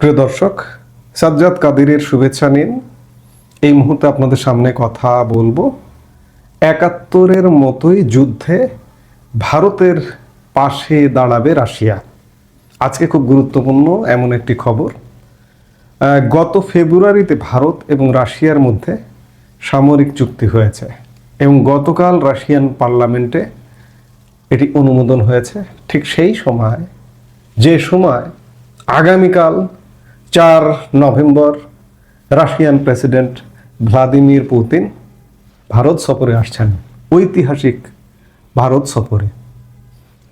প্রিয় দর্শক, সাজ্জাদ কাদিরের শুভেচ্ছা নিন। এই মুহূর্তে আপনাদের সামনে কথা বলব। একাত্তরের মতোই যুদ্ধে ভারতের পাশে দাঁড়াবে রাশিয়া। আজকে খুব গুরুত্বপূর্ণ এমন একটি খবর। গত ফেব্রুয়ারিতে ভারত এবং রাশিয়ার মধ্যে সামরিক চুক্তি হয়েছে এবং গতকাল রাশিয়ান পার্লামেন্টে এটি অনুমোদন হয়েছে। ঠিক সেই সময়, যে সময় আগামীকাল চার November Russian president Vladimir Putin Bharat সফরে আসছেন। ঐতিহাসিক ভারত সফরে।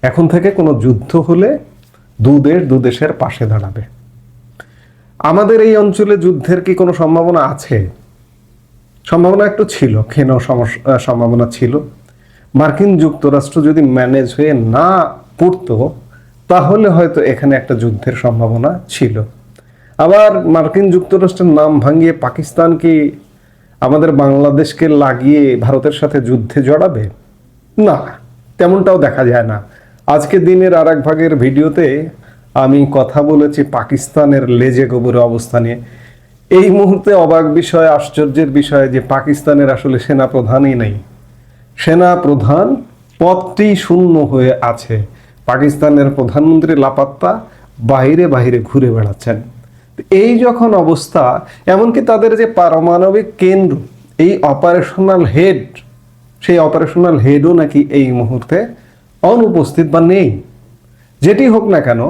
এখন থেকে কোনো যুদ্ধ হলে দু দেশ দু দেশের পাশে দাঁড়াবে। আমাদের এই অঞ্চলে যুদ্ধের কি কোনো সম্ভাবনা আছে? সম্ভাবনা একটু ছিল, ক্ষীণ সম্ভাবনা ছিল। মার্কিন যুক্তরাষ্ট্র যদি ম্যানেজ হয়ে না পড়তো, তাহলে হয়তো এখানে একটা যুদ্ধের সম্ভাবনা ছিল। আবার মার্কিন যুক্তরাষ্ট্রের নাম ভাঙিয়ে পাকিস্তান কি আমাদের বাংলাদেশকে লাগিয়ে ভারতের সাথে যুদ্ধে জড়াবে? না, তেমনটাও দেখা যায় না। আজকে দিনের আর এক ভাগের ভিডিওতে আমি কথা বলেছি পাকিস্তানের লেজে গোবরে অবস্থানে এই মুহূর্তে অবাক বিষয়, আশ্চর্যের বিষয় যে পাকিস্তানের আসলে সেনা প্রধানই নেই। সেনা প্রধান পদটি শূন্য হয়ে আছে। পাকিস্তানের প্রধানমন্ত্রী লাপাত্তা বাইরে বাইরে ঘুরে বেড়াচ্ছেন। এই যখন অবস্থা, এমনকি তাদের যে পারমাণবিক কেন্দ্র, এই অপারেশনাল হেড সেই অপারেশনাল হেডও নাকি এই মুহূর্তে অনুপস্থিত বা নেই। যেটি হোক না কেন,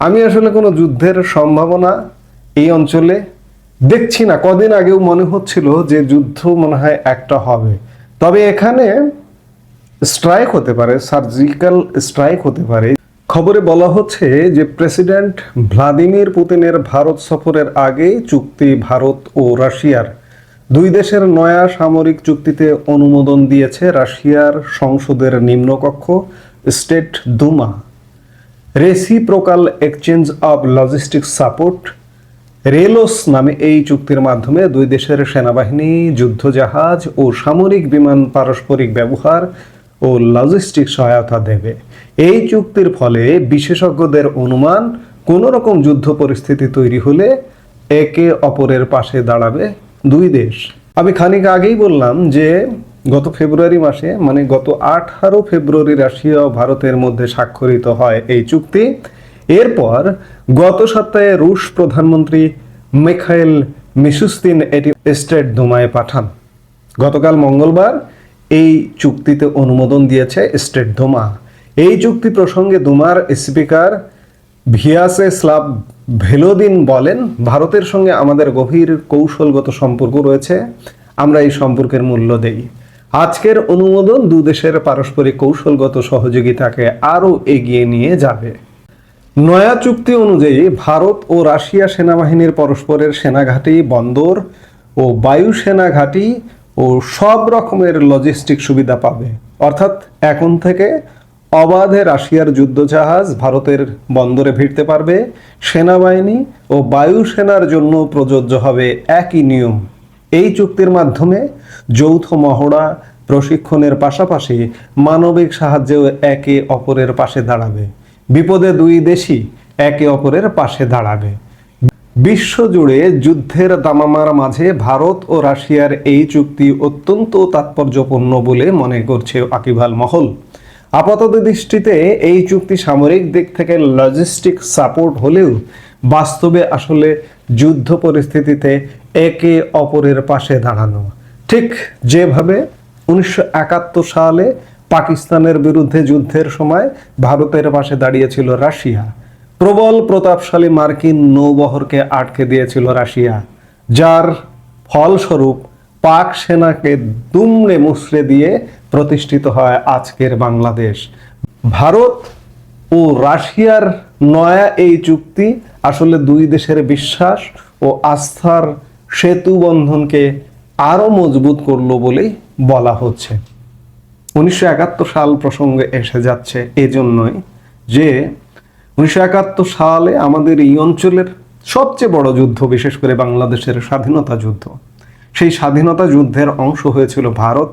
আমি আসলে কোনো যুদ্ধের সম্ভাবনা এই অঞ্চলে দেখছি না। কদিন আগেও মনে হচ্ছিল যে যুদ্ধ মনে হয় একটা হবে। তবে এখানে স্ট্রাইক হতে পারে সার্জিক্যাল স্ট্রাইক হতে পারে। খবরে বলা হচ্ছে যে প্রেসিডেন্ট ভ্লাদিমির পুতিনের ভারত সফরের আগে চুক্তি ভারত ও রাশিয়ার। দুই দেশের নয়া সামরিক চুক্তিতে অনুমোদন দিয়েছে রাশিয়ার সংসদের নিম্নকক্ষ, state Duma. Reciprocal exchange of logistic support, RELOS নামে এই চুক্তির মাধ্যমে দুই দেশের সেনাবাহিনী, যুদ্ধজাহাজ ও সামরিক বিমান পারস্পরিক ব্যবহার ও লজিস্টিক সহায়তা দেবে। এই চুক্তির ফলে বিশেষজ্ঞদের অনুমান কোনো রকম যুদ্ধ পরিস্থিতি তৈরি হলে একে অপরের পাশে দাঁড়াবে দুই দেশ। আমি খানিক আগেই বললাম যে গত ফেব্রুয়ারি মাসে মানে গত আঠারো ফেব্রুয়ারি রাশিয়া ভারতের মধ্যে স্বাক্ষরিত হয় এই চুক্তি। এরপর গত সপ্তাহে রুশ প্রধানমন্ত্রী মিখাইল মিশুস্তিন এটি স্টেট দোমায় পাঠান। গতকাল মঙ্গলবার এই চুক্তিতে অনুমোদন দিয়েছে স্টেট দোমা এই চুক্তি প্রসঙ্গে দুমার স্পিকার ভিয়াসে স্লাভ ভেলোদিন বলেন, ভারতের সঙ্গে আমাদের গভীর কৌশলগত সম্পর্ক রয়েছে। আমরা এই সম্পর্কের মূল্য দেই। আজকের অনুমোদন দু দেশের পারস্পরিক কৌশলগত সহযোগিতাকে আরও এগিয়ে নিয়ে যাবে। নয়া চুক্তি অনুযায়ী ভারত ও রাশিয়া সেনাবাহিনীর পরস্পরের সেনাঘাঁটি বন্দর ও বায়ু ঘাঁটি ও সব রকমের লজিস্টিক সুবিধা পাবে। অর্থাৎ এখন থেকে অবাধে রাশিয়ার যুদ্ধজাহাজ ভারতের বন্দরে ভিড়তে পারবে, সেনাবাহিনী ও বায়ুসেনার জন্য প্রযোজ্য হবে একই নিয়ম। এই চুক্তির মাধ্যমে যৌথ মহড়া প্রশিক্ষণের পাশাপাশি মানবিক সাহায্যেও একে অপরের পাশে দাঁড়াবে। বিপদে দুই দেশই একে অপরের পাশে দাঁড়াবে। বিশ্বজুড়ে যুদ্ধের দামামার মাঝে ভারত ও রাশিয়ার এই চুক্তি অত্যন্ত তাৎপর্যপূর্ণ বলে মনে করছে আকিভাল মহল। আপাতত দৃষ্টিতে এই চুক্তি সামরিক দিক থেকে লজিস্টিক সাপোর্ট হলেও বাস্তবে আসলে যুদ্ধ পরিস্থিতিতে একে অপরের পাশে দাঁড়ানো। ঠিক যেভাবে উনিশশো একাত্তর সালে পাকিস্তানের বিরুদ্ধে যুদ্ধের সময় ভারতের পাশে দাঁড়িয়েছিল রাশিয়া প্রবল প্রতাপশালী মার্কিন নৌবহরকে আটকে দিয়েছিল রাশিয়া, যার ফলস্বরূপ পাক সেনাকে দুমড়ে মুচড়ে দিয়ে প্রতিষ্ঠিত হয় আজকের বাংলাদেশ। ভারত ও রাশিয়ার নয়া এই চুক্তি আসলে দুই দেশের বিশ্বাস ও আস্থার সেতু বন্ধনকে আরও মজবুত করল বলেই বলা হচ্ছে। উনিশশো একাত্তর সাল প্রসঙ্গে এসে যাচ্ছে এজন্যই যে উনিশশো একাত্তর সালে আমাদের এই অঞ্চলের সবচেয়ে বড় যুদ্ধ, বিশেষ করে বাংলাদেশের স্বাধীনতা যুদ্ধ। সেই স্বাধীনতা যুদ্ধের অংশ হয়েছিল ভারত,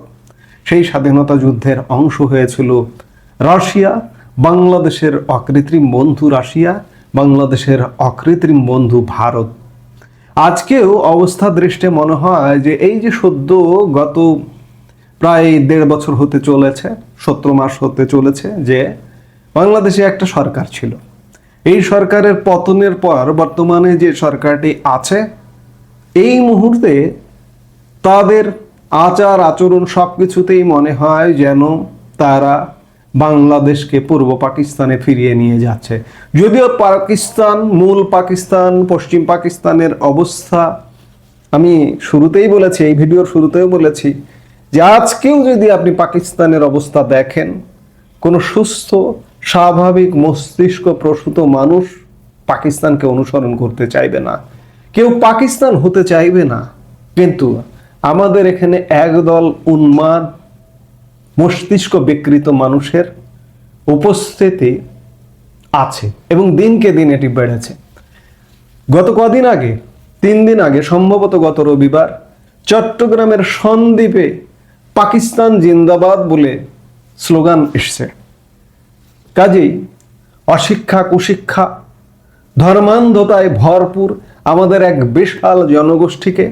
সেই স্বাধীনতা যুদ্ধের অংশ হয়েছিল রাশিয়া, বাংলাদেশের অকৃত্রিম বন্ধু রাশিয়া, বাংলাদেশের অকৃত্রিম বন্ধু ভারত। আজকেও অবস্থা দৃষ্টে মনে হয় যে এই যে সদ্য গত প্রায় দেড় বছর হতে চলেছে, সতেরো মাস হতে চলেছে, যে বাংলাদেশে একটা সরকার ছিল। এই সরকারের পতনের পর বর্তমানে যে সরকারটি আছে, এই মুহূর্তে তাদের আচার আচরণ সব কিছুতেই মনে হয় যেন তারা বাংলাদেশকে পূর্ব পাকিস্তানে ফিরিয়ে নিয়ে যাচ্ছে। যদিও পাকিস্তান, মূল পাকিস্তান, পশ্চিম পাকিস্তানের অবস্থা, আমি শুরুতেই বলেছি, এই ভিডিওর শুরুতেও বলেছি যে আজকেও যদি আপনি পাকিস্তানের অবস্থা দেখেন, কোনো সুস্থ স্বাভাবিক মস্তিষ্ক প্রসূত মানুষ পাকিস্তানকে অনুসরণ করতে চাইবে না। কেউ পাকিস্তান হতে চাইবে না। কিন্তু আমাদের এখানে একদল উন্মাদ, মস্তিষ্ক বিকৃত মানুষের উপস্থিতি আছে এবং দিনকে দিন এটি বেড়েছে। গত কদিন আগে, তিন দিন আগে, সম্ভবত গত রবিবার, চট্টগ্রামের সন্দ্বীপে পাকিস্তান জিন্দাবাদ বলে স্লোগান এসছে। কাজেই অশিক্ষা, কুশিক্ষা, ধর্মান্ধতায় ভরপুর আমাদের এক বিশাল জনগোষ্ঠীকে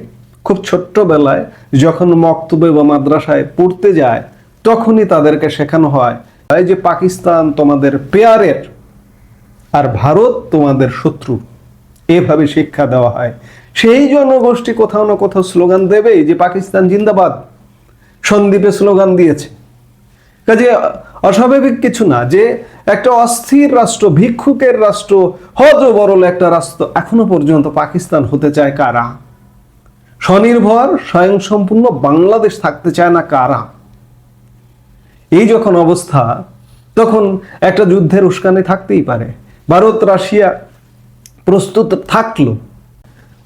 খুব ছোট্টবেলায় যখন মক্তবে বা মাদ্রাসায় পড়তে যায়, তখনই তাদেরকে শেখানো হয় যে পাকিস্তান তোমাদের পেয়ারের আর ভারত তোমাদের শত্রু। এভাবে শিক্ষা দেওয়া হয়। সেই জনগোষ্ঠী কোথাও না কোথাও স্লোগান দেবেই যে পাকিস্তান জিন্দাবাদ। সন্দীপে স্লোগান দিয়েছে। কাজে অস্বাভাবিক কিছু না যে একটা অস্থির রাষ্ট্র, ভিক্ষুকের রাষ্ট্র হজ বরল একটা রাষ্ট্র এখনও পর্যন্ত পাকিস্তান হতে চায় কারা? স্বনির্ভর, স্বয়ংসম্পূর্ণ বাংলাদেশ থাকতে চায় না কারা? এই যখন অবস্থা, তখন একটা যুদ্ধের উস্কানি থাকতেই পারে। ভারত, রাশিয়া প্রস্তুত থাকল।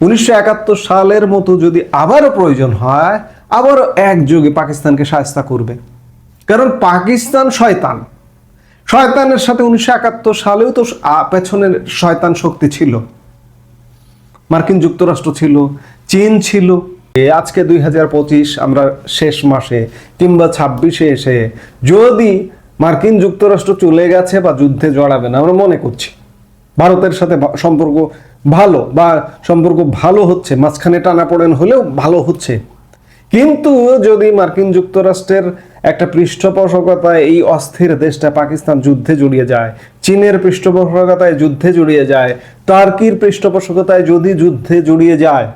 উনিশশো সালের মতো যদি আবারও প্রয়োজন হয়, আবারও একযোগে পাকিস্তানকে সাহায্য করবে। কারণ পাকিস্তান শয়তান। শয়তানের সাথে উনিশশো একাত্তর সালেও তো পেছনের শয়তান শক্তি ছিল। মার্কিন যুক্তরাষ্ট্র ছিল, চীন ছিল। আজকে দুই হাজার পঁচিশ, আমরা শেষ মাসে কিংবা ছাব্বিশে এসে যদি মার্কিন যুক্তরাষ্ট্র চলে গেছে বা যুদ্ধে জড়াবে না, আমরা মনে করছি। ভারতের সাথে সম্পর্ক ভালো বা সম্পর্ক ভালো হচ্ছে, মাঝখানে টানাপোড়েন হলেও ভালো হচ্ছে। কিন্তু যদি মার্কিন যুক্তরাষ্ট্রের একটা পৃষ্ঠপোষকতায় এই অস্থির দেশটা পাকিস্তান যুদ্ধে জড়িয়ে যায়, চীনের পৃষ্ঠপোষকতায় যুদ্ধে জড়িয়ে যায়, টার্কির পৃষ্ঠপোষকতায় যদি যুদ্ধে জড়িয়ে যায়,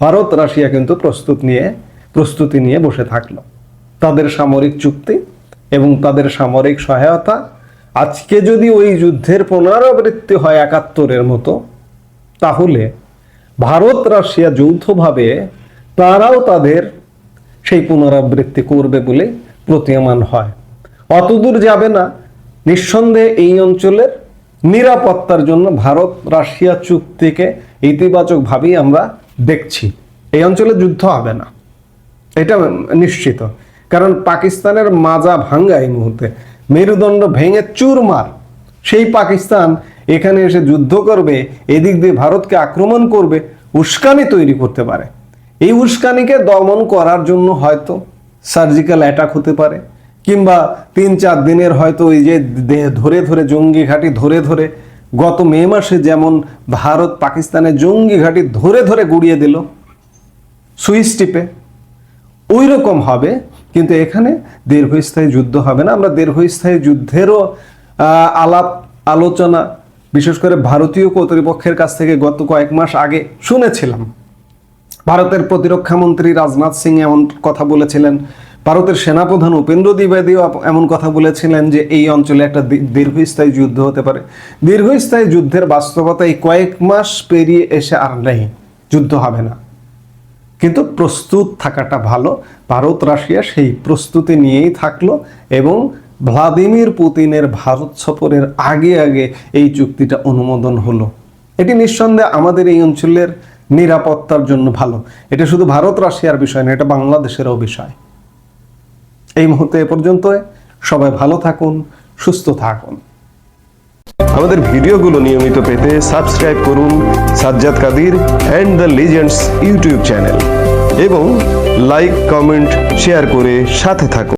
ভারত, রাশিয়া কিন্তু প্রস্তুত নিয়ে, প্রস্তুতি নিয়ে বসে থাকল। তাদের সামরিক চুক্তি এবং তাদের সামরিক সহায়তা আজকে যদি ওই যুদ্ধের পুনরাবৃত্তি হয় একাত্তরের মতো, তাহলে ভারত, রাশিয়া যৌথভাবে তারাও তাদের সেই পুনরাবৃত্তি করবে বলে প্রতীয়মান হয়। অতদূর যাবে না। নিঃসন্দেহে এই অঞ্চলের নিরাপত্তার জন্য ভারত, রাশিয়া চুক্তিকে ইতিবাচকভাবেই আমরা দেখছি। এই অঞ্চলে যুদ্ধ হবে না। এটা নিশ্চিত। কারণ পাকিস্তানের মাজা ভাঙ্গা এই মুহূর্তে। মেরুদণ্ড ভেঙে চুরমার। সেই পাকিস্তান এখানে এসে যুদ্ধ করবে, এদিক দিয়ে ভারতকে আক্রমণ করবে, উস্কানি তৈরি করতে পারে। এই উস্কানিকে দমন করার জন্য হয়তো সার্জিক্যাল অ্যাটাক হতে পারে, কিংবা তিন চার দিনের হয়তো ওই যে ধরে ধরে জঙ্গি ঘাঁটি ধরে ধরে গত মে মাসে যেমন ভারত পাকিস্তানের জঙ্গি ঘাঁটি ধরে ধরে গুড়িয়ে দিল সুইচ টিপে ওই রকম হবে, কিন্তু এখানে দীর্ঘস্থায়ী যুদ্ধ হবে না। আমরা দীর্ঘস্থায়ী যুদ্ধেরও আলাপ, আলোচনা, বিশেষ করে ভারতীয় কর্তৃপক্ষের কাছ থেকে গত কয়েক মাস আগে শুনেছিলাম। ভারতের প্রতিরক্ষা মন্ত্রী রাজনাথ সিং এমন কথা বলেছিলেন। ভারতের সেনাপ্রধান উপেন্দ্র দ্বিবেদীও এমন কথা বলেছিলেন যে এই অঞ্চলে একটা দীর্ঘস্থায়ী যুদ্ধ হতে পারে। দীর্ঘস্থায়ী যুদ্ধের বাস্তবতা এই কয়েক মাস পেরিয়ে এসে আর নেই। যুদ্ধ হবে না। কিন্তু প্রস্তুত থাকাটা ভালো। ভারত, রাশিয়া সেই প্রস্তুতি নিয়েই থাকল এবং ভ্লাদিমির পুতিনের ভারত সফরের আগে আগে এই চুক্তিটা অনুমোদন হলো। এটি নিঃসন্দেহে আমাদের এই অঞ্চলের নিরাপত্তার জন্য ভালো। এটা শুধু ভারত, রাশিয়ার বিষয় না, এটা বাংলাদেশেরও বিষয়। এই মুহূর্তে এ পর্যন্ত সবাই ভালো থাকুন, সুস্থ থাকুন। আমাদের ভিডিওগুলো নিয়মিত পেতে সাবস্ক্রাইব করুন Sajjad Kadir and the legends YouTube channel এবং লাইক, কমেন্ট, শেয়ার করে সাথে থাকুন।